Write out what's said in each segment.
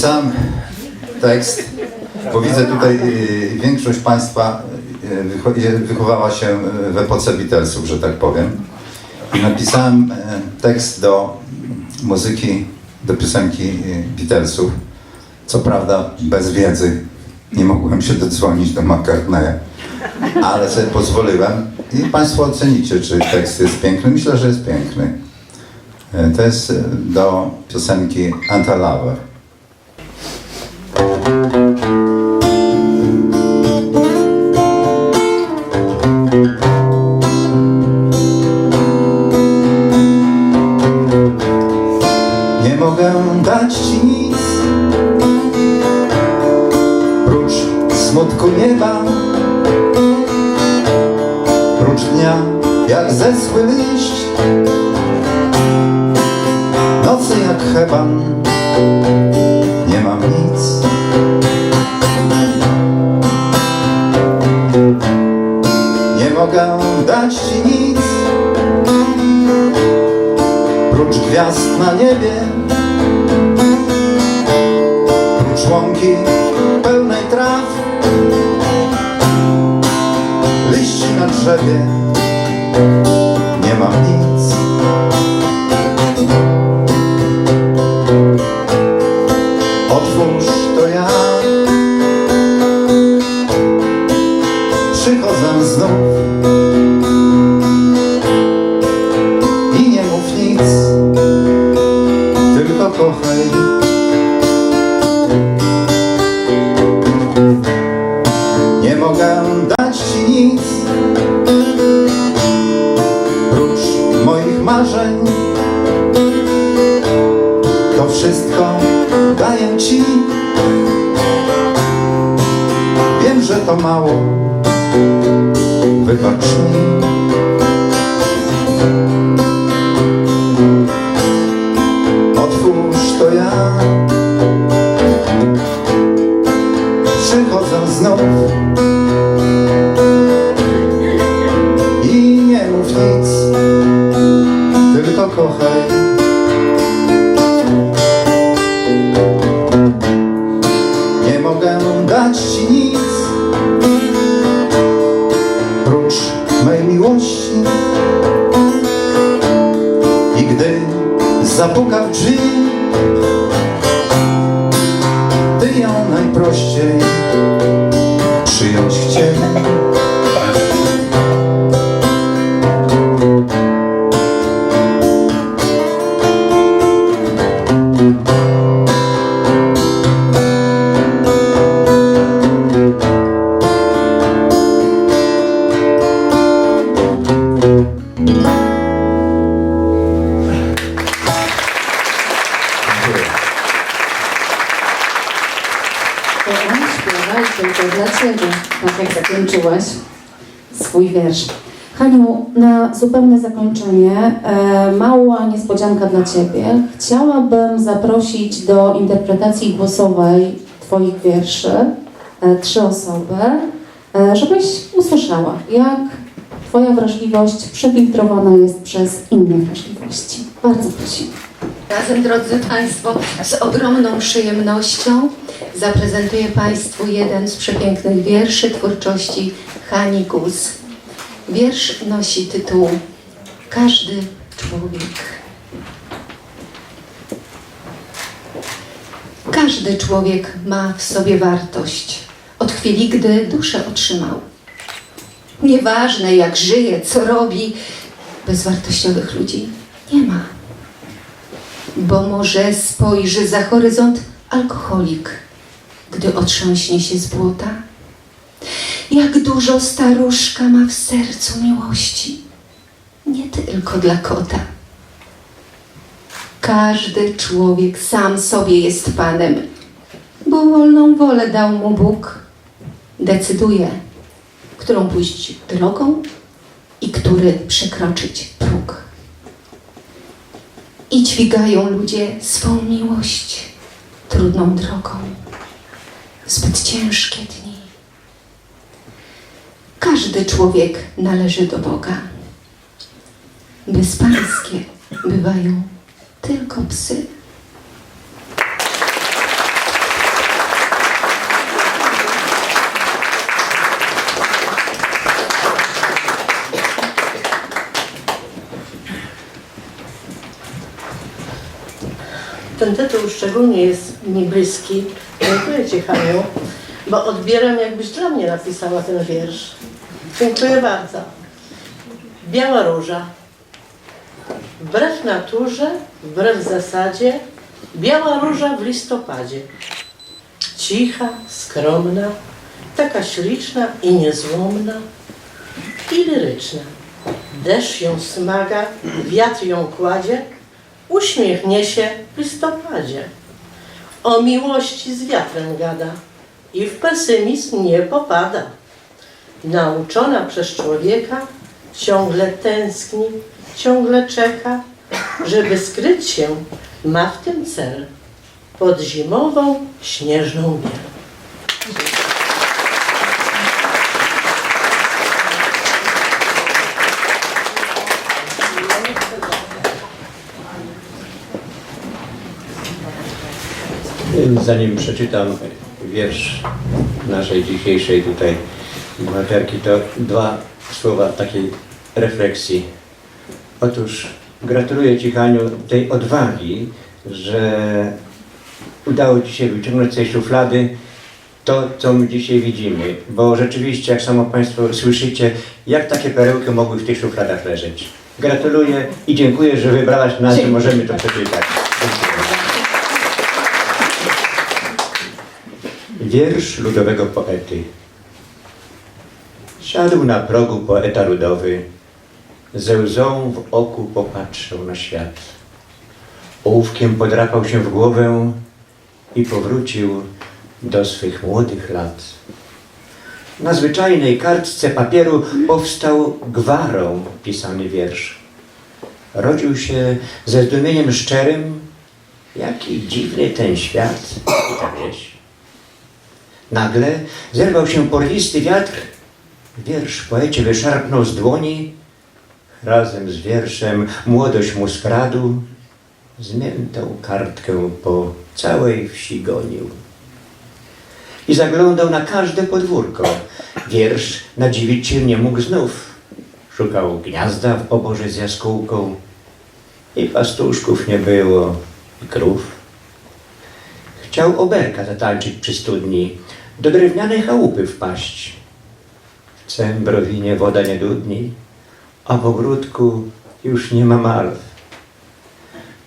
Napisałem tekst, bo widzę tutaj y, większość Państwa y, wycho- wychowała się y, w epoce Beatlesów, że tak powiem. I napisałem y, tekst do muzyki, do piosenki Beatlesów. Co prawda bez wiedzy nie mogłem się dodzwonić do McCartneya, ale sobie pozwoliłem i Państwo ocenicie, czy tekst jest piękny. Myślę, że jest piękny. Y, To jest y, do piosenki Anti-Lover. Nie mogę dać ci nic. Prócz smutku nieba. Prócz dnia jak zeschły liść. Nocy jak heban mogę dać ci nic. Prócz gwiazd na niebie Prócz łąki pełnej traw Liści na drzewie Nie mam nic mało, wybacz mi. Przyjąć Ciebie, tak jak zakończyłaś swój wiersz. Haniu, na zupełne zakończenie, e, mała niespodzianka dla Ciebie. Chciałabym zaprosić do interpretacji głosowej Twoich wierszy e, trzy osoby, e, żebyś usłyszała, jak Twoja wrażliwość przefiltrowana jest przez inne wrażliwości. Bardzo prosimy. Razem, drodzy Państwo, z ogromną przyjemnością zaprezentuję Państwu jeden z przepięknych wierszy twórczości Hani Gus. Wiersz nosi tytuł Każdy człowiek. Każdy człowiek ma w sobie wartość od chwili, gdy duszę otrzymał. Nieważne jak żyje, co robi, bezwartościowych ludzi nie ma bo może spojrzy za horyzont alkoholik, gdy otrząśnie się z błota? Jak dużo staruszka ma w sercu miłości, nie tylko dla kota. Każdy człowiek sam sobie jest panem, bo wolną wolę dał mu Bóg. Decyduje, którą pójść drogą i który przekroczyć próg i dźwigają ludzie swą miłość trudną drogą zbyt ciężkie dni. Każdy człowiek należy do Boga. Bezpańskie bywają tylko psy. Ten tytuł szczególnie jest mi bliski, Dziękuję Ci, Haniu, bo odbieram, jakbyś dla mnie napisała ten wiersz. Dziękuję bardzo. Biała róża. Wbrew naturze, wbrew zasadzie, biała róża w listopadzie. Cicha, skromna, taka śliczna i niezłomna i liryczna. Deszcz ją smaga, wiatr ją kładzie, uśmiech niesie w listopadzie. O miłości z wiatrem gada i w pesymizm nie popada. Nauczona przez człowieka, ciągle tęskni, ciągle czeka, żeby skryć się, ma w tym cel pod zimową, śnieżną biel. Zanim przeczytam wiersz naszej dzisiejszej tutaj bohaterki, to dwa słowa takiej refleksji. Otóż gratuluję Ci, Haniu, tej odwagi, że udało Ci się wyciągnąć z tej szuflady to, co my dzisiaj widzimy. Bo rzeczywiście, jak samo Państwo słyszycie, jak takie perełki mogły w tych szufladach leżeć. Gratuluję i dziękuję, że wybrałaś nas, że możemy to przeczytać. Dziękuję. Wiersz ludowego poety. Siadł na progu poeta ludowy, ze łzą w oku popatrzył na świat. Ołówkiem podrapał się w głowę i powrócił do swych młodych lat. Na zwyczajnej kartce papieru powstał gwarą pisany wiersz. Rodził się ze zdumieniem szczerym, jaki dziwny ten świat ta wieś. Nagle zerwał się porwisty wiatr, wiersz poecie wyszarpnął z dłoni, razem z wierszem młodość mu skradł, zmiętą kartkę po całej wsi gonił. I zaglądał na każde podwórko, wiersz nadziwić się nie mógł znów. Szukał gniazda w oborze z jaskółką. I pastuszków nie było, i krów. Chciał oberka zatańczyć przy studni, do drewnianej chałupy wpaść. W Cembrowinie woda nie dudni, a w ogródku już nie ma malw.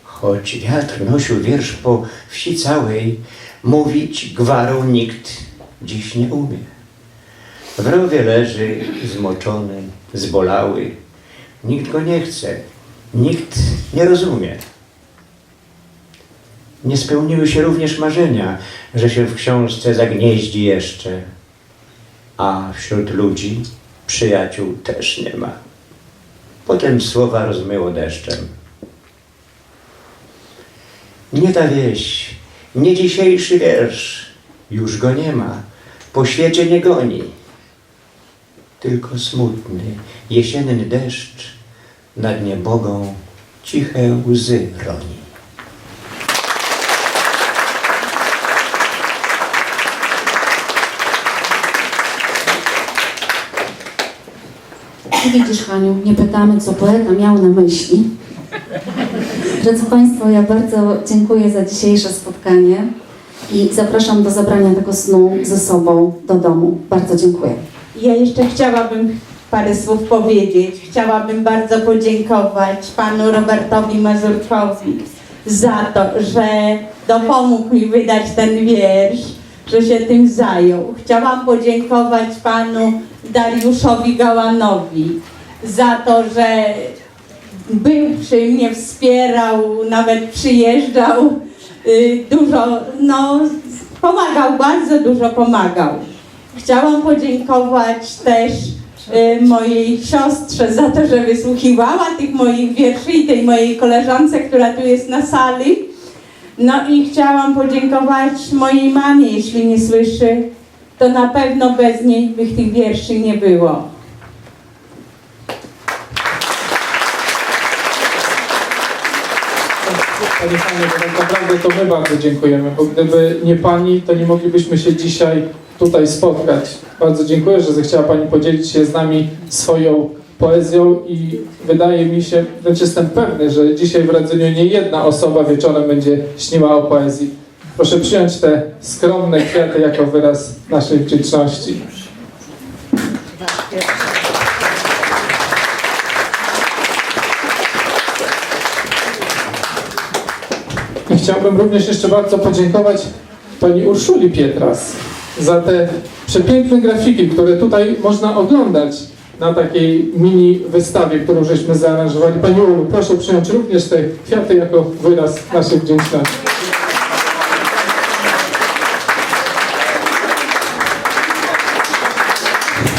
Choć wiatr nosił wiersz po wsi całej, mówić gwarą nikt dziś nie umie. W rowie leży zmoczony, zbolały. Nikt go nie chce, nikt nie rozumie. Nie spełniły się również marzenia, że się w książce zagnieździ jeszcze, a wśród ludzi przyjaciół też nie ma. Potem słowa rozmyło deszczem. Nie ta wieś, nie dzisiejszy wiersz, już go nie ma, po świecie nie goni. Tylko smutny, jesienny deszcz nad niebogą ciche łzy roni. Widzisz, Haniu, nie pytamy, co poeta miał na myśli. Drodzy Państwo, ja bardzo dziękuję za dzisiejsze spotkanie i zapraszam do zabrania tego snu ze sobą do domu. Bardzo dziękuję. Ja jeszcze chciałabym parę słów powiedzieć. Chciałabym bardzo podziękować panu Robertowi Mazurkowi za to, że dopomógł mi wydać ten wiersz, że się tym zajął. Chciałam podziękować panu Dariuszowi Gałanowi za to, że był przy mnie, wspierał, nawet przyjeżdżał, y, dużo, no pomagał, bardzo dużo pomagał. Chciałam podziękować też y, mojej siostrze za to, że wysłuchiwała tych moich wierszy i tej mojej koleżance, która tu jest na sali. No i chciałam podziękować mojej mamie, jeśli nie słyszy, to na pewno bez niej by tych wierszy nie było. Pani Hanie, bo tak naprawdę to my bardzo dziękujemy, bo gdyby nie Pani, to nie moglibyśmy się dzisiaj tutaj spotkać. Bardzo dziękuję, że zechciała Pani podzielić się z nami swoją poezją i wydaje mi się, wręcz jestem pewny, że dzisiaj w Radzeniu nie jedna osoba wieczorem będzie śniła o poezji. Proszę przyjąć te skromne kwiaty jako wyraz naszej wdzięczności. I Chciałbym również jeszcze bardzo podziękować pani Urszuli Pietras za te przepiękne grafiki, które tutaj można oglądać na takiej mini wystawie, którą żeśmy zaaranżowali. Pani Ulu, proszę przyjąć również te kwiaty jako wyraz naszej wdzięczności.